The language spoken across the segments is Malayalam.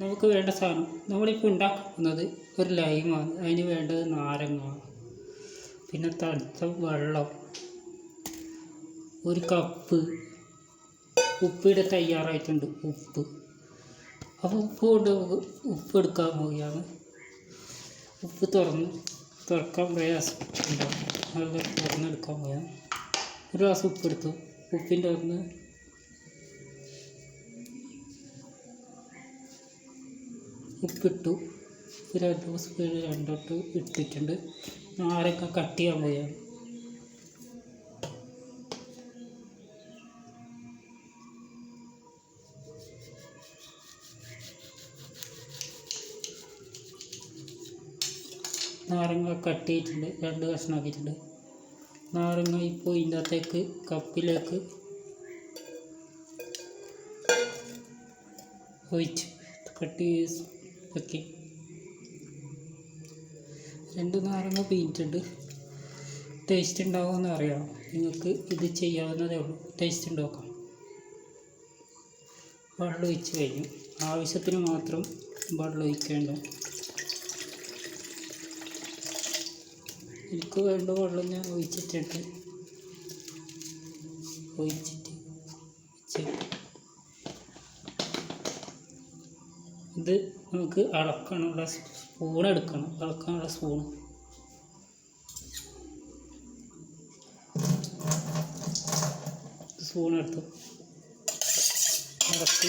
നമുക്ക് വേണ്ട സാധനം. നമ്മളിപ്പോൾ ഉണ്ടാക്കുന്നത് ഒരു ലൈമാണ്. അതിന് വേണ്ടത് നാരങ്ങ പിന്നെ തണുത്ത വെള്ളം. ഒരു കപ്പ് ഉപ്പിടെ തയ്യാറായിട്ടുണ്ട് ഉപ്പ്. അപ്പോൾ ഉപ്പ് കൊണ്ട് ഉപ്പ് എടുക്കാൻ പോവുകയാണ്. ഉപ്പ് തുറന്ന് തുറക്കാൻ പ്രയാസം ഉണ്ടാവും നല്ല തുറന്നെടുക്കാൻ പോയാൽ ഒരു ഗ്ലാസ് ഉപ്പ് എടുത്തു. ഉപ്പിന്റെ ഒന്ന് ഉപ്പിട്ടു. രണ്ട് സ്പൂൺ രണ്ടോട്ട് ഇട്ടിട്ടുണ്ട് നാരങ്ങ കട്ട് ചെയ്യാൻ പോയാണ്? നാരങ്ങ കട്ട് ചെയ്തിട്ടുണ്ട്. രണ്ട് കഷ്ണമാക്കിയിട്ടുണ്ട് നാരങ്ങ ഇപ്പോൾ ഇതിന്റെ അകത്തേക്ക് കപ്പിലേക്ക് ഒഴിച്ച് കട്ട് വെക്കി രണ്ട് നാരങ്ങ പിഴിഞ്ഞിട്ടുണ്ട് ടേസ്റ്റ് ഉണ്ടാവുമെന്ന് അറിയാം നിങ്ങൾക്ക് ഇത് ചെയ്യാവുന്നതേ ഉള്ളൂ. ടേസ്റ്റ് ഉണ്ടാക്കാം വെള്ളം ഒഴിച്ച് കഴിഞ്ഞു. ആവശ്യത്തിന് മാത്രം വെള്ളം ഒഴിക്കേണ്ട. എനിക്ക് വേണ്ട വെള്ളം ഞാൻ ഒഴിച്ചിട്ടുണ്ട്. ഒഴിച്ചിട്ട് ഇത് നമുക്ക് അളക്കാനുള്ള സ്പൂൺ എടുക്കണം. അളക്കാനുള്ള സ്പൂൺ സ്പൂൺ എടുത്തു ഇളക്കി.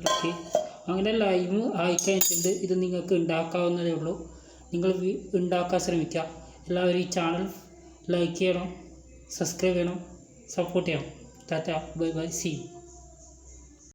ഇളക്കി. അങ്ങനെ ലൈം ആയിക്കഴിഞ്ഞിട്ടുണ്ട്. ഇത് നിങ്ങൾക്ക് ഉണ്ടാക്കാവുന്നതേ ഉള്ളൂ. നിങ്ങൾ ഉണ്ടാക്കാൻ ശ്രമിക്കുക. എല്ലാവരും ഈ ചാനൽ ലൈക്ക് ചെയ്യണം സബ്സ്ക്രൈബ് ചെയ്യണം സപ്പോർട്ട് ചെയ്യണം. Tata bye bye C